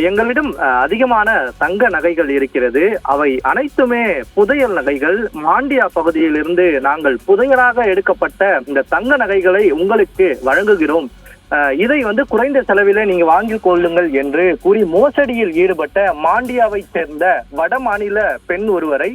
எங்களிடம் அதிகமான தங்க நகைகள் இருக்கிறது. அவை அனைத்துமே புதையல் நகைகள். மாண்டியா பகுதியிலிருந்து நாங்கள் புதையலாக எடுக்கப்பட்ட இந்த தங்க நகைகளை உங்களுக்கு வழங்குகிறோம். அஹ், இதை வந்து குறைந்த செலவிலே நீங்க வாங்கி கொள்ளுங்கள் என்று கூறி மோசடியில் ஈடுபட்ட மாண்டியாவை சேர்ந்த வட மாநில பெண் ஒருவரை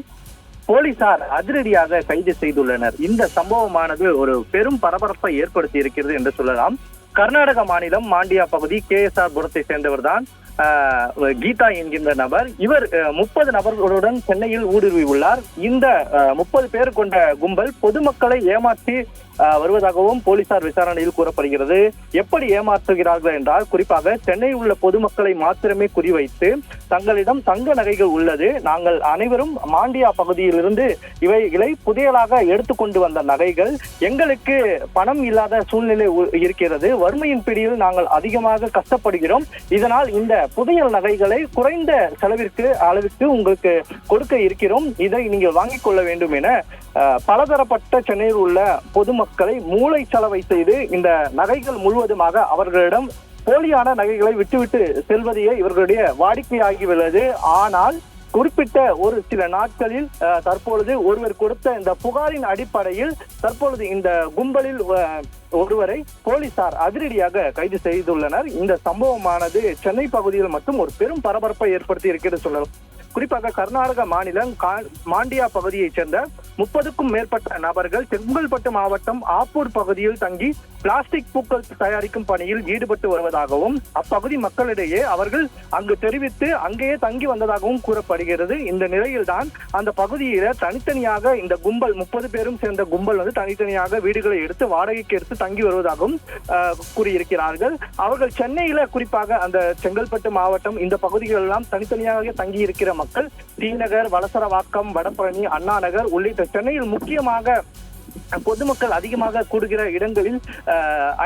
போலீசார் அதிரடியாக கைது செய்துள்ளனர். இந்த சம்பவமானது ஒரு பெரும் பரபரப்பை ஏற்படுத்தி இருக்கிறது என்று சொல்லலாம். கர்நாடக மாநிலம் மாண்டியா பகுதி கே எஸ் ஆர் புரத்தை சேர்ந்தவர் தான் கீதா என்கின்ற நபர் இவர் முப்பது நபர்களுடன் சென்னையில் ஊடுருவி உள்ளார் இந்த முப்பது பேர் கொண்ட கும்பல் பொதுமக்களை ஏமாற்றி வருவதாகவும் போலீசார் விசாரணையில் கூறப்படுகிறது. எப்படி ஏமாற்றுகிறார்கள் என்றால் குறிப்பாக சென்னையில் உள்ள பொதுமக்களை மாத்திரமே குறிவைத்து தங்களிடம் தங்க நகைகள் உள்ளது. நாங்கள் அனைவரும் மாண்டியா பகுதியிலிருந்து இவைகளை புதையலாக எடுத்துக்கொண்டு வந்த நகைகள். எங்களுக்கு பணம் இல்லாத சூழ்நிலை உ- இருக்கிறது. வறுமையின் பிடியில் நாங்கள் அதிகமாக கஷ்டப்படுகிறோம். இதனால் இந்த புதிய நகைகளை குறைந்த செலவிற்கு அளவிற்கு உங்களுக்கு கொடுக்க இருக்கிறோம். இதை நீங்கள் வாங்கிக் கொள்ள வேண்டும் என பலதரப்பட்ட சென்னையில் உள்ள பொதுமக்களை மூளை செலவை செய்து இந்த நகைகள் முழுவதுமாக அவர்களிடம் போலியான நகைகளை விட்டுவிட்டு செல்வதையே இவர்களுடைய வாடிக்கையாகியுள்ளது ஆனால் குறிப்பிட்ட ஒரு சில நாட்களில் தற்பொழுது ஒருவர் கொடுத்த இந்த புகாரின் அடிப்படையில் தற்பொழுது இந்த கும்பலில் ஒருவரை போலீசார் அதிரடியாக கைது செய்துள்ளனர். இந்த சம்பவமானது சென்னை பகுதியில் மட்டும் ஒரு பெரும் பரபரப்பை ஏற்படுத்தி இருக்கிறது சொல்லலாம். குறிப்பாக கர்நாடக மாநிலம் கா- மாண்டியா பகுதியைச் சேர்ந்த முப்பதுக்கும் மேற்பட்ட நபர்கள் செங்கல்பட்டு மாவட்டம் ஆப்பூர் பகுதியில் தங்கி பிளாஸ்டிக் பூக்கள் தயாரிக்கும் பணியில் ஈடுபட்டு வருவதாகவும் அப்பகுதி மக்களிடையே அவர்கள் அங்கு தெரிவித்து அங்கேயே தங்கி வந்ததாகவும் கூறப்படுகிறது. இந்த நிலையில்தான் அந்த பகுதியில தனித்தனியாக இந்த கும்பல் முப்பது பேரும் சேர்ந்த கும்பல் வந்து தனித்தனியாக வீடுகளை எடுத்து வாடகைக்கு எடுத்து தங்கி வருவதாகவும் கூறியிருக்கிறார்கள். அவர்கள் சென்னையில குறிப்பாக அந்த செங்கல்பட்டு மாவட்டம் இந்த பகுதிகள் எல்லாம் தனித்தனியாக தங்கி இருக்கிற மக்கள் டிநகர் வலசரவாக்கம் வடபழனி அண்ணா நகர் உள்ளிட்ட சென்னையில் முக்கியமாக பொதுமக்கள் அதிகமாக கூடுகிற இடங்களில்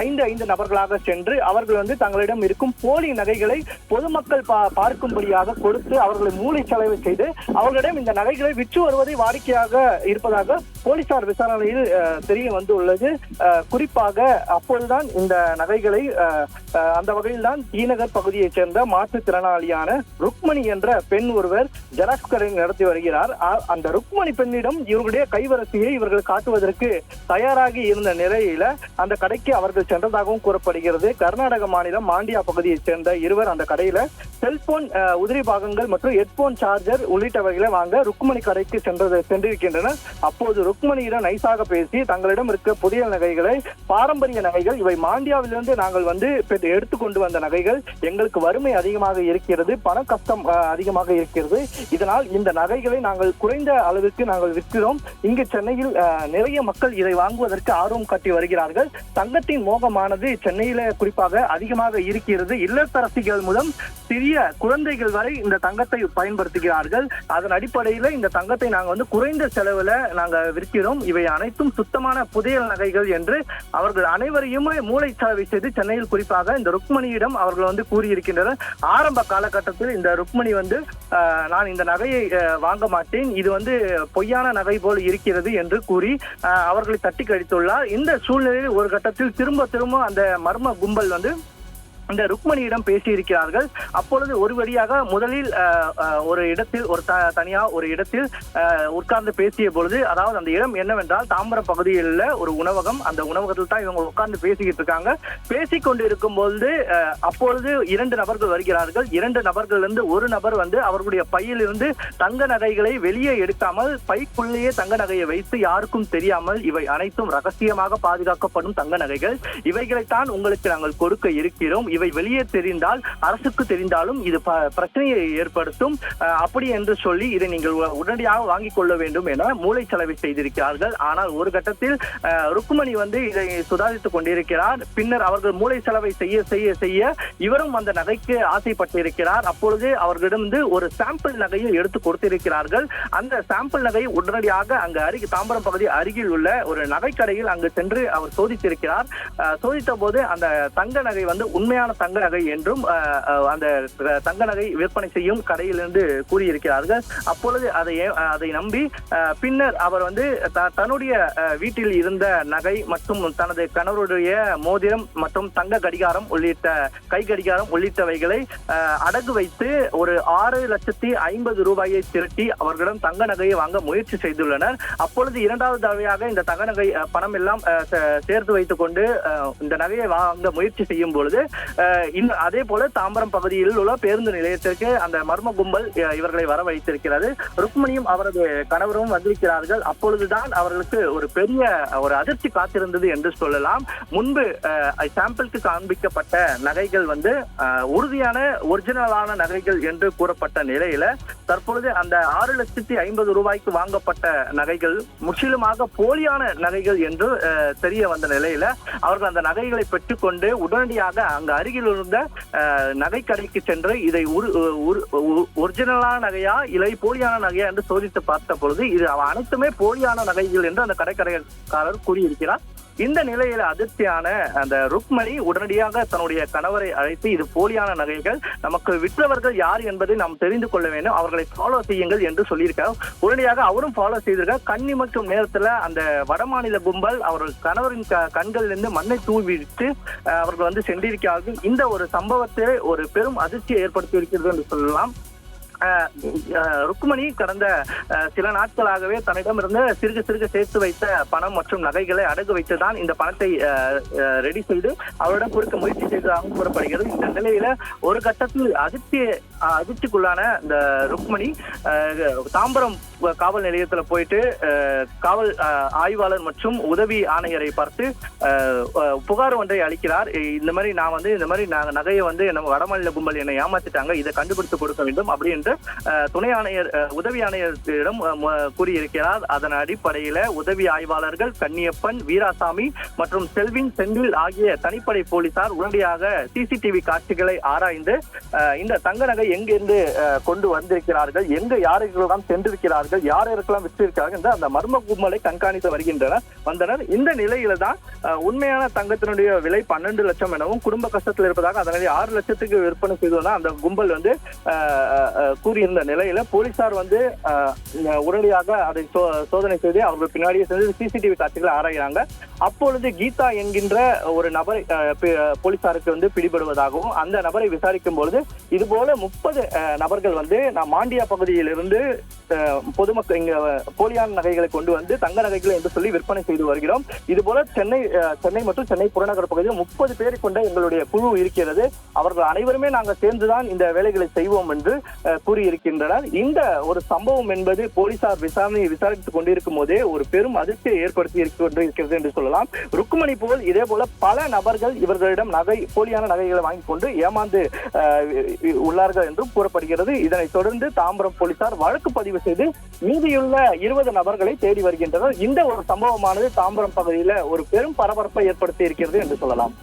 ஐந்து ஐந்து நபர்களாக சென்று அவர்கள் வந்து தங்களிடம் இருக்கும் போலி நகைகளை பொதுமக்கள் பார்க்கும்படியாக கொடுத்து அவர்களை மூளை செலவு செய்து அவர்களிடம் இந்த நகைகளை விற்று வருவதை வாடிக்கையாக இருப்பதாக போலீசார் விசாரணையில் தெரிய வந்துள்ளது. குறிப்பாக அப்போதுதான் இந்த நகைகளை அந்த வகையில் தான் தீநகர் பகுதியைச் சேர்ந்த மாற்றுத்திறனாளியான ருக்மணி என்ற பெண் ஒருவர் ஜெராக்ஸ் கடை நடத்தி வருகிறார். அந்த ருக்மணி பெண்ணிடம் இவர்களுடைய கைவரிசையை இவர்கள் காட்டுவதற்கு தயாராகி இருந்த நிலையில அந்த கடைக்கு அவர்கள் சென்றதாகவும் கூறப்படுகிறது. கர்நாடக மாநிலம் மாண்டியா பகுதியைச் சேர்ந்த இருவர் அந்த கடையில செல்போன் உதிரி பாகங்கள் மற்றும் ஹெட்போன் சார்ஜர் உள்ளிட்டவைகளை வாங்க ருக்மணி கடைக்கு சென்றது சென்றிருக்கின்றனர். அப்போது ருக்மணியிடம் நைசாக பேசி தங்களிடம் இருக்க புதிய நகைகளை பாரம்பரிய நகைகள் இவை மாண்டியாவிலிருந்து நாங்கள் வந்து பெற்று- எடுத்துக்கொண்டு வந்த நகைகள் எங்களுக்கு வறுமை அதிகமாக இருக்கிறது பண கஷ்டம் அதிகமாக இருக்கிறது. இதனால் இந்த நகைகளை நாங்கள் குறைந்த அளவுக்கு நாங்கள் விற்கிறோம். இங்கு சென்னையில் நிறைய மக்கள் இதை வாங்குவதற்கு ஆர்வம் காட்டி வருகிறார்கள். தங்கத்தின் மோகமானது சென்னையில குறிப்பாக அதிகமாக இருக்கிறது. இல்லத்தரசிகள் மூலம் சிறிய குழந்தைகள் வரை இந்த தங்கத்தை பயன்படுத்துகிறார்கள். அதன் அடிப்படையில இந்த தங்கத்தை நாங்க வந்து குறைந்த செலவுல நாங்க விற்கிறோம். இவை அனைத்தும் சுத்தமான புதையல் நகைகள் என்று அவர்கள் அனைவரையுமே மூளை செலவை செய்து சென்னையில் குறிப்பாக இந்த ருக்மணியிடம் அவர்கள் வந்து கூறியிருக்கின்றனர். ஆரம்ப காலகட்டத்தில் இந்த ருக்மணி வந்து நான் இந்த நகையை வாங்க மாட்டேன். இது வந்து பொய்யான நகை போல் இருக்கிறது என்று கூறி அவர்களை தட்டி கழித்துள்ளார் இந்த சூழ்நிலையில் ஒரு கட்டத்தில் திரும்ப திரும்ப அந்த மர்ம கும்பல் வந்து இந்த ருக்மணியிடம் பேசியிருக்கிறார்கள். அப்பொழுது ஒரு வழியாக முதலில் ஒரு இடத்தில் ஒரு த- தனியா ஒரு இடத்தில் உட்கார்ந்து பேசிய பொழுது அதாவது அந்த இடம் என்னவென்றால் தாம்பரம் பகுதியில் உள்ள ஒரு உணவகம். அந்த உணவகத்தில் தான் இவங்க உட்கார்ந்து பேசிக்கிட்டு இருக்காங்க. பேசிக் கொண்டு இருக்கும்போது அப்பொழுது இரண்டு நபர்கள் வருகிறார்கள். இரண்டு நபர்களிலிருந்து ஒரு நபர் வந்து அவர்களுடைய பையிலிருந்து தங்க நகைகளை வெளியே எடுக்காமல் பைக்குள்ளேயே தங்க நகையை வைத்து யாருக்கும் தெரியாமல் இவை அனைத்தும் ரகசியமாக பாதுகாக்கப்படும் தங்க நகைகள். இவைகளைத்தான் உங்களுக்கு நாங்கள் கொடுக்க இருக்கிறோம். இவை வெளியே தெரிந்தால் அரசுக்கு தெரிந்தாலும் இது பிரச்சனையை ஏற்படுத்தும். அப்படி என்று சொல்லி இதை நீங்கள் உடனடியாக வாங்கிக் கொள்ள வேண்டும் என மூளை செலவை செய்திருக்கிறார்கள். ஆனால் ஒரு கட்டத்தில் ருக்குமணி வந்து இதை சுதாரித்துக் கொண்டிருக்கிறார். பின்னர் அவர்கள் மூளை செலவை செய்ய செய்ய செய்ய இவரும் அந்த நகைக்கு ஆசைப்பட்டிருக்கிறார். அப்பொழுது அவர்களிடமிருந்து ஒரு சாம்பிள் நகையை எடுத்து கொடுத்திருக்கிறார்கள். அந்த சாம்பிள் நகையை உடனடியாக அங்கு அருகே தாம்பரம் பகுதி அருகில் உள்ள ஒரு நகைக்கடையில் அங்கு சென்று அவர் சோதித்திருக்கிறார். சோதித்த போது அந்த தங்க நகை வந்து உண்மையான உண்மையான தங்க நகை என்றும் அந்த தங்க நகை விற்பனை செய்யும் கடையிலிருந்து கூறியிருக்கிறார்கள். அப்பொழுது அதை அதை நம்பி பின்னர் அவர் வந்து த- தன்னுடைய வீட்டில் இருந்த நகை மற்றும் தனது கணவருடைய மோதிரம் மற்றும் தங்க கடிகாரம் உள்ளிட்ட கை கடிகாரம் உள்ளிட்டவைகளை அடகு வைத்து ஒரு ஆறு லட்சத்தி ஐம்பது ரூபாயை திரட்டி அவர்களிடம் தங்க நகையை வாங்க முயற்சி செய்துள்ளனர். அப்பொழுது இரண்டாவது தடவையாக இந்த தங்க நகை பணம் எல்லாம் சே- சேர்த்து வைத்துக் கொண்டு இந்த நகையை வாங்க முயற்சி செய்யும் பொழுது இன்னும் அதே போல தாம்பரம் பகுதியில் உள்ள பேருந்து நிலையத்திற்கு அந்த மர்ம கும்பல் இவர்களை இவர்களை வரவழைத்திருக்கிறது. ருக்மணியும் அவரது கணவரும் வந்திருக்கிறார்கள். அப்பொழுதுதான் அவர்களுக்கு ஒரு பெரிய ஒரு அதிர்ச்சி காத்திருந்தது என்று சொல்லலாம். முன்பு சாம்பிளுக்கு காண்பிக்கப்பட்ட நகைகள் வந்து உறுதியான ஒரிஜினலான நகைகள் என்று கூறப்பட்ட நிலையில தற்பொழுது அந்த ஆறு லட்சத்தி ஐம்பது ரூபாய்க்கு வாங்கப்பட்ட நகைகள் முற்றிலுமாக போலியான நகைகள் என்று தெரிய வந்த நிலையில அவர்கள் அந்த நகைகளை பெற்றுக்கொண்டு உடனடியாக அங்கு அருகில் இருந்த நகைக்கடைக்கு சென்று இதை உரு- ஒரிஜினலான நகையா இல்லை போலியான நகையா என்று சோதித்து பார்த்த பொழுது இது அனைத்துமே போலியான நகைகள் என்று அந்த கடைக்கடைக்காரர் கூறியிருக்கிறார். இந்த நிலையில அதிர்ச்சியான அந்த ருக்மணி உடனடியாக தன்னுடைய கணவரை அழைத்து இது போலியான நகைகள் நமக்கு விற்றவர்கள் யார் என்பதை நாம் தெரிந்து கொள்ள வேண்டும். அவர்களை ஃபாலோ செய்யுங்கள் என்று சொல்லியிருக்கார் உடனடியாக அவரும் ஃபாலோ செய்திருக்கார் கண்ணி மற்றும் நேரத்துல அந்த வடமாநில கும்பல் அவர்கள் கணவரின் க- கண்களிலிருந்து மண்ணை தூவிட்டு அவர்கள் வந்து சென்றிருக்கிறார்கள். இந்த ஒரு சம்பவத்தை ஒரு பெரும் அதிர்ச்சியை ஏற்படுத்தி இருக்கிறது என்று சொல்லலாம். ருக்மணி கடந்த சில நாட்களாகவே தன்னிடமிருந்து சிறுக சிறுக சேர்த்து வைத்த பணம் மற்றும் நகைகளை அடகு வைத்துதான் இந்த பணத்தை ரெடி செய்து அவரிடம் கொடுக்க முயற்சி செய்ததாகவும் கூறப்படுகிறது. இந்த நிலையில ஒரு கட்டத்தில் அதிர்ச்சி அதிர்ச்சிக்குள்ளான இந்த ருக்மணி தாம்பரம் காவல் நிலையத்துல போயிட்டு காவல் ஆய்வாளர் மற்றும் உதவி ஆணையரை பார்த்து புகார் ஒன்றை அளிக்கிறார். இந்த மாதிரி நான் வந்து இந்த மாதிரி நாங்க நகையை வந்து நம்ம வடமாநில கும்பல் என்னை ஏமாத்திட்டாங்க இதை கண்டுபிடித்து கொடுக்க வேண்டும் அப்படி என்று துணை ஆணையர் அஹ், உதவி ஆணையரிடம் கூறியிருக்கிறார். அதன் அடிப்படையில உதவி ஆய்வாளர்கள் கன்னியப்பன் வீராசாமி மற்றும் செல்வின் செந்தில் ஆகிய தனிப்படை போலீசார் உடனடியாக சிசிடிவி காட்சிகளை ஆராய்ந்து இந்த தங்க நகை எங்கிருந்து அஹ், கொண்டு வந்திருக்கிறார்கள் எங்க யாருக்கெல்லாம் சென்றிருக்கிறார்கள் யார் யாருக்கெல்லாம் விற்றிருக்கிறார்கள் என்று அந்த மர்ம கும்பலை கண்காணித்து வருகின்றனர் வந்தனர். இந்த நிலையில தான் உண்மையான தங்கத்தினுடைய விலை பன்னெண்டு லட்சம் எனவும் குடும்ப கஷ்டத்தில் இருப்பதாக அதனை ஆறு லட்சத்துக்கு விற்பனை செய்தோம்னா அந்த கும்பல் வந்து கூறியிருந்த நிலையில போலீசார் வந்து உடனடியாக அதை சோ- சோதனை செய்து அவர்கள் பின்னாடியே சென்று சிசிடிவி காட்சிகளை ஆராய்கிறாங்க அப்பொழுது கீதா என்கின்ற ஒரு நபரை பி- போலீசாருக்கு வந்து பிடிபடுவதாகவும் அந்த நபரை விசாரிக்கும் பொழுது இது போல முப்பது நபர்கள் வந்து நான் மாண்டியா பகுதியிலிருந்து பொதுமக்கள் இங்க போலியான நகைகளை கொண்டு வந்து தங்க நகைகள் என்று சொல்லி விற்பனை செய்து வருகிறோம். இது போல சென்னை சென்னை மற்றும் சென்னை புறநகர் பகுதியில் முப்பது பேரை கொண்ட எங்களுடைய குழு இருக்கிறது. அவர்கள் அனைவருமே நாங்கள் சேர்ந்துதான் இந்த வேலைகளை செய்வோம் என்று கூறியிருக்கின்றனர். இந்த ஒரு சம்பவம் என்பது போலீசார் விசாரணையை விசாரித்துக் கொண்டிருக்கும் போதே ஒரு பெரும் அதிர்ச்சியை ஏற்படுத்தி இருக்கிறது கொண்டிருக்கிறது என்று சொல்லலாம். ருக்குமணி போல் இதே போல பல நபர்கள் இவர்களிடம் நகை போலியான நகைகளை வாங்கி கொண்டு ஏமாந்து அஹ், உள்ளார்கள் என்றும் கூறப்படுகிறது. இதனைத் தொடர்ந்து தாம்பரம் போலீசார் வழக்கு பதிவு செய்து மீதியுள்ள இருபது நபர்களை தேடி வருகின்றனர். இந்த ஒரு சம்பவமானது தாம்பரம் பகுதியில ஒரு பெரும் பரபரப்பை ஏற்படுத்தி இருக்கிறது என்று சொல்லலாம்.